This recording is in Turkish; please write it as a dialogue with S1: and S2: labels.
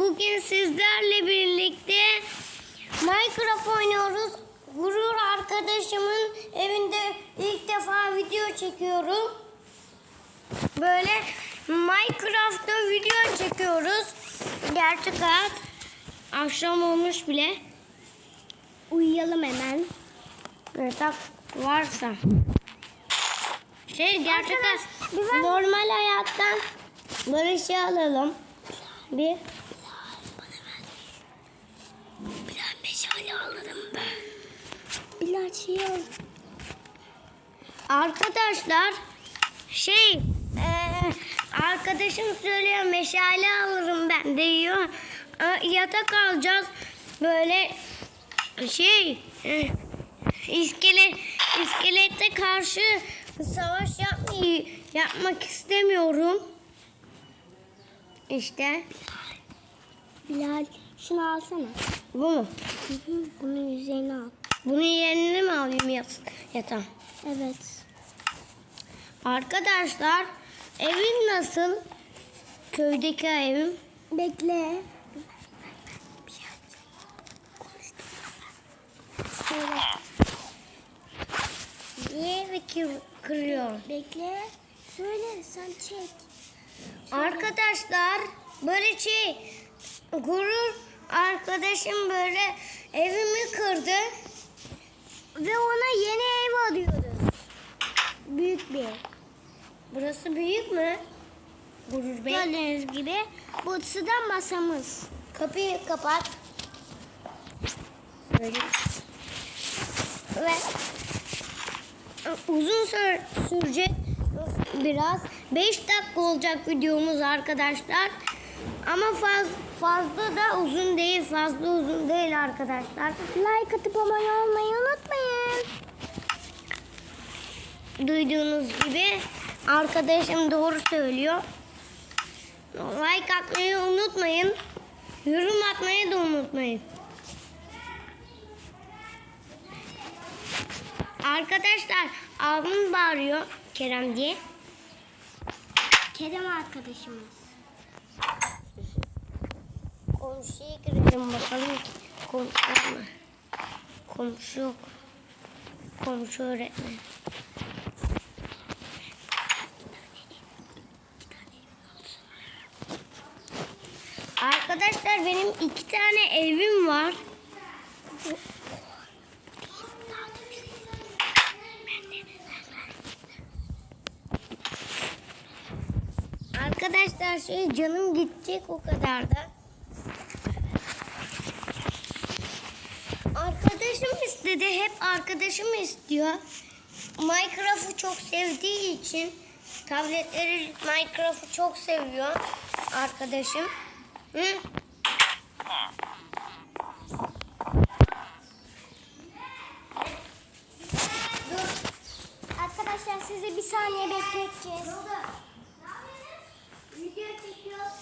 S1: Bugün sizlerle birlikte Minecraft oynuyoruz. Gurur arkadaşımın evinde ilk defa video çekiyorum. Böyle Minecraft'ta video çekiyoruz. Gerçek hayat. Akşam olmuş bile. Uyuyalım hemen. Yatak varsa. Şey gerçek hayat. Normal hayattan böyle şey alalım. Bir. Bilal alalım ben. Şey al. Arkadaşlar şey eee, arkadaşım söylüyor meşale alırım ben diyor. Ee, yatak alacağız böyle şey e, iskelet iskelete karşı savaş yapmayı yapmak istemiyorum. İşte
S2: Bilal şunu alsana.
S1: bu mu?
S2: Bunun yüzeyini al.
S1: Bunun yerini mi alayım yat?
S2: Evet.
S1: Arkadaşlar evin nasıl? Köydeki evim.
S2: Bekle. Söyle.
S1: Niye evi kır- kırıyor?
S2: Bekle. Söyle sen çek.
S1: Arkadaşlar böyle şey gurur arkadaşım böyle evimi kırdı.
S2: Ve ona yeni ev arıyoruz. Büyük bir ev.
S1: Burası büyük mü? Gurur Bey.
S2: Gördüğünüz gibi burası da masamız.
S1: Kapıyı kapat. Böyle. Ve uzun sür sürecek biraz. 5 dakika olacak videomuz arkadaşlar. Ama faz, fazla da uzun değil. Fazla uzun değil arkadaşlar.
S2: Like atıp abone olmayı unutmayın.
S1: Duyduğunuz gibi arkadaşım doğru söylüyor. Like atmayı unutmayın. Yorum atmayı da unutmayın. Arkadaşlar abim bağırıyor Kerem diye.
S2: Kerem arkadaşımız.
S1: Komşuya girelim bakalım komşu var mı? Komşu yok. Komşu öğretmen. Arkadaşlar benim iki tane evim var. Arkadaşlar şey canım gidecek o kadar da. İstedi. Hep arkadaşım istiyor. Minecraft'ı çok sevdiği için tabletleri Minecraft'ı çok seviyor arkadaşım. Hı?
S2: Arkadaşlar sizi bir saniye bekleteceğiz.
S1: Video çekiyoruz.